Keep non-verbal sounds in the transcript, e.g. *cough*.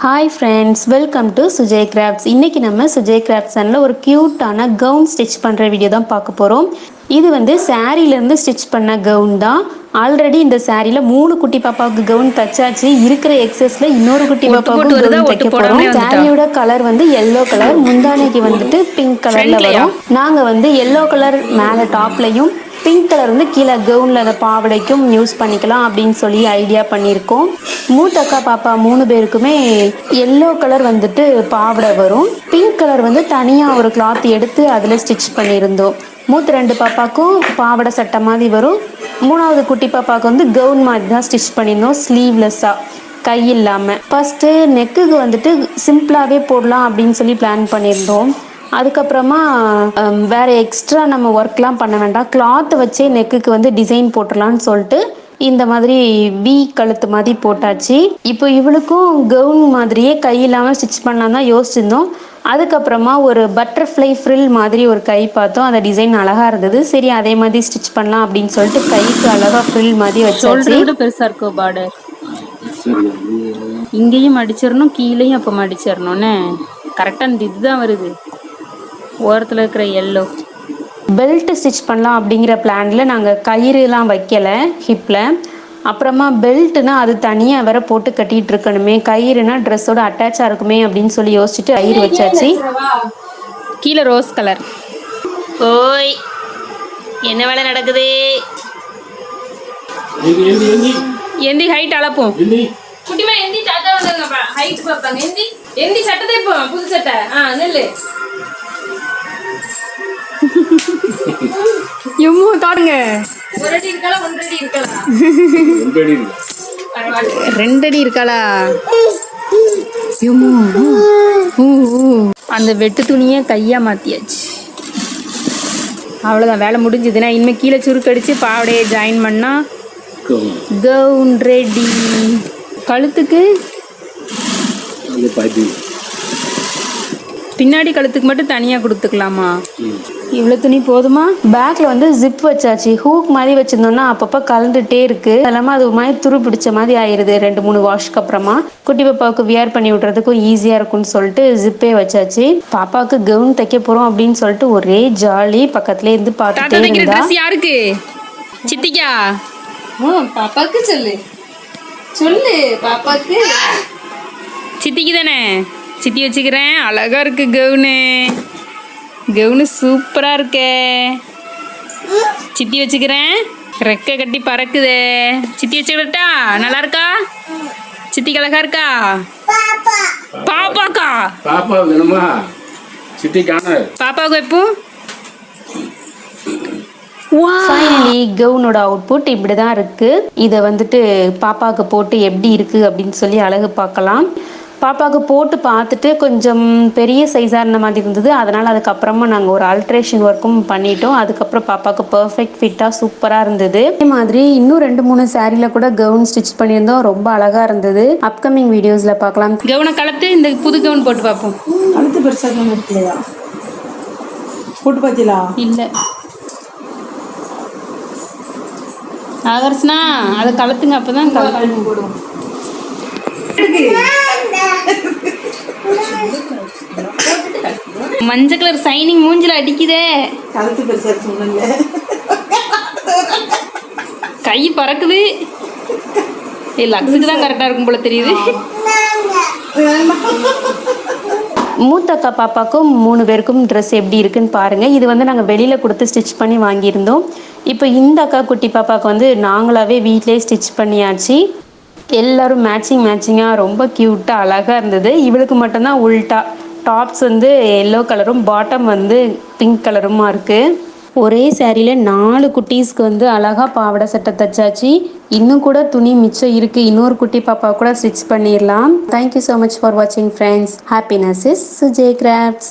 Hi friends welcome to Sujay crafts இன்றைக்கி நம்ம Sujay crafts சேனலில் ஒரு க்யூட்டான கவுன் ஸ்டிச் பண்ணுற வீடியோ தான் பார்க்க போகிறோம் இது வந்து சாரீலேருந்து ஸ்டிச் பண்ண கவுன் தான். ஆல்ரெடி இந்த சாரியில் மூணு குட்டி பாப்பாவுக்கு கவுன் தச்சாச்சு இருக்கிற எக்ஸஸில் இன்னொரு குட்டி பாப்பாவுக்கு கவுன் தைக்க போகிறோம்? சாரியோட கலர் வந்து எல்லோ கலர் முந்தானைக்கு வந்துட்டு பிங்க் கலரில்? வரும். நாங்கள் வந்து எல்லோ கலர் மேலே டாப்லையும் பிங்க் கலர் வந்து கீழே கவுனில் அந்த பாவடைக்கும் யூஸ் பண்ணிக்கலாம் அப்படின்னு சொல்லி ஐடியா பண்ணியிருக்கோம். மூத்த அக்கா பாப்பா மூணு பேருக்குமே எல்லோ கலர் வந்துட்டு பாவடை வரும். பிங்க் கலர் வந்து தனியாக ஒரு கிளாத் எடுத்து அதில் ஸ்டிச் பண்ணியிருந்தோம். மூத்த ரெண்டு பாப்பாக்கும் பாவாடை சட்டை மாதிரி வரும். மூணாவது குட்டி பாப்பாவுக்கு வந்து கவுன் மாதிரி தான் ஸ்டிச் பண்ணியிருந்தோம் ஸ்லீவ்லெஸ்ஸாக கை இல்லாமல் ஃபஸ்ட்டு நெக்குக்கு வந்துட்டு சிம்பிளாகவே போடலாம் அப்படின்னு சொல்லி பிளான் பண்ணியிருந்தோம். அதுக்கப்புறமா வேற எக்ஸ்ட்ரா நம்ம ஒர்க்லாம் பண்ண வேண்டாம். கிளாத் வச்சே நெக்குக்கு வந்து டிசைன் போட்டுடலான்னு சொல்லிட்டு இந்த மாதிரி வி கழுத்து மாதிரி போட்டாச்சு. இப்போ இவளுக்கும் கவுன் மாதிரியே கை இல்லாமல் ஸ்டிச் பண்ணலாம் தான் யோசிச்சிருந்தோம். அதுக்கப்புறமா ஒரு பட்டர்ஃப்ளை ஃப்ரில் மாதிரி ஒரு கை பார்த்தோம். அந்த டிசைன் அழகா இருந்தது. சரி அதே மாதிரி ஸ்டிச் பண்ணலாம் அப்படின்னு சொல்லிட்டு கைக்கு அழகா ஃப்ரில் மாதிரி வச்சு பெருசாக விட பெருசா பார்டர் இங்கேயும் மடிச்சிடணும் கீழேயும் அப்போ மடிச்சிடணும்னு. கரெக்டாக அந்த இதுதான் வருது. ஓரத்தில் இருக்கிற எல்லோ பெல்ட் ஸ்டிச் பண்ணலாம் அப்படிங்கிற பிளானில் நாங்கள் கயிறுலாம் வைக்கலை ஹிப்பில் அப்புறமா பெல்ட்னா அது தனியாக வேற போட்டு கட்டிட்டு இருக்கணுமே. கயிறுனா ட்ரெஸ்ஸோட அட்டாச்சாக இருக்குமே அப்படின்னு சொல்லி யோசிச்சுட்டு கயிறு வச்சாச்சு. கீழே ரோஸ் கலர் ஓய் என்ன வேலை நடக்குது? எந்தி எந்தி எந்தி. எந்தி ஹைட் அளப்போம். எந்தி. குட்டிமா எந்தி சட்டை வந்துருங்கப்பா. ஹைட் பார்ப்பாங்க. எந்தி எந்தி சட்டை தைப்போம் புது சட்டை. ஆ நெல்லு. *laughs* இருக்கு. பரவாயில்ல. ரெண்டடி இருக்காளா? எம்மோ. அந்த வெட்டு துணியை கையா மாத்தியாச்சு. அவ்வளோதான் வேலை முடிஞ்சதுன்னா இனிமேல் கீழே சுருக்கடிச்சு பாவடையை ஜாயின் பண்ணா கவுன். ரெடி. கழுத்துக்கு? பின்னாடி கழுத்துக்கு மட்டும் தனியாக கொடுத்துக்கலாமா? இவ்வளோ துணி போதுமா? பேக்கில் வந்து ஜிப் வச்சாச்சு. ஹூக் மாதிரி வச்சிருந்தோம்னா அப்பப்போ கலந்துட்டே இருக்கு. அது இல்லாமல் அது ஒரு மாதிரி துரு பிடிச்ச மாதிரி ஆயிருது. ரெண்டு மூணு வாஷ்க்கு அப்புறமா. குட்டி பாப்பாவுக்கு வியர் பண்ணி விட்றதுக்கும் ஈஸியாக இருக்கும்னு சொல்லிட்டு ஜிப்பே வச்சாச்சு. பாப்பாவுக்கு கவுன் தைக்க போகிறோம் அப்படின்னு சொல்லிட்டு ஒரே ஜாலி பக்கத்துலேயே இருந்து பார்த்துட்டே இருந்தா. ட்ரெஸ் யாருக்கு? சித்திக்கா? பாப்பாக்கு சொல்லு. சொல்லு பாப்பாக்கு சித்திக்கு தானே? சித்தி வச்சுக்கிறேன். அழகா இருக்கு கவுனு. கவுனு சூப்பரா இருக்கே. சித்தி வச்சுக்கிறேன். ரெக்கை கட்டி பறக்குதே. சித்தி வச்சுக்கிட்டா நல்லா இருக்கா? சித்திக்கு அழகா இருக்கா? பாப்பாக்கா? பாப்பா வேணுமா? சித்தி காண. பாப்பாவுக்கு எப்போ ஃபைனலி கவுனோட அவுட்புட் இப்படி தான் இருக்குது இதை வந்துட்டு பாப்பாவுக்கு போட்டு எப்படி இருக்குது அப்படின்னு சொல்லி அழகு பார்க்கலாம். பாப்பாவுக்கு போட்டு பார்த்துட்டு கொஞ்சம் பெரிய சைஸாக இருந்த மாதிரி இருந்தது. அதனால் அதுக்கப்புறமா நாங்கள் ஒரு ஆல்ட்ரேஷன் ஒர்க்கும் பண்ணிட்டோம். அதுக்கப்புறம் பாப்பாவுக்கு பர்ஃபெக்ட் ஃபிட்டாக சூப்பராக இருந்தது. அதே மாதிரி இன்னும் ரெண்டு மூணு சாரியில் கூட கவுன் ஸ்டிச் பண்ணியிருந்தோம். ரொம்ப அழகாக இருந்தது. அப்கமிங் வீடியோஸில் பார்க்கலாம். கவுனை கலத்து இந்த புது கவுன் போட்டு பார்ப்போம். கழுத்து பெருசாக போட்டு பார்த்தீங்களா இல்லை. ஆகர்ஸ்னா அதை கலத்துங்க அப்பதான் கலத்துங்க போடுவோம். மஞ்சள் கலர் சைனிங் மூஞ்சில அடிக்குதே. கழுத்து பெருசாக சொன்னீங்க கை பறக்குது. லக்ஸுக்கு தான் கரெக்டாக இருக்கும் போல தெரியுது. மூத்த அக்கா பாப்பாக்கும் மூணு பேருக்கும் ட்ரெஸ் எப்படி இருக்குன்னு பாருங்கள் இது வந்து நாங்கள் வெளியில் கொடுத்து ஸ்டிச் பண்ணி வாங்கியிருந்தோம். இப்போ இந்த அக்கா குட்டி பாப்பாவுக்கு வந்து நாங்களாவே வீட்டிலே ஸ்டிச் பண்ணியாச்சு. எல்லாரும் மேட்சிங் மேட்சிங்காக ரொம்ப க்யூட்டாக அழகாக இருந்தது. இவளுக்கு மட்டும்தான் உல்ட்டா டாப்ஸ் வந்து எல்லோ கலரும் பாட்டம் வந்து பிங்க் கலருமா இருக்குது ஒரே சேரீல நாலு குட்டீஸ்க்கு வந்து அழகாக பாவாடை சட்டை தச்சாச்சு. இன்னும் கூட துணி மிச்சம் இருக்குது இன்னொரு குட்டி பாப்பா கூட ஸ்டிச் பண்ணிடலாம். Thank you so much for வாட்சிங் friends happiness is Sujay crafts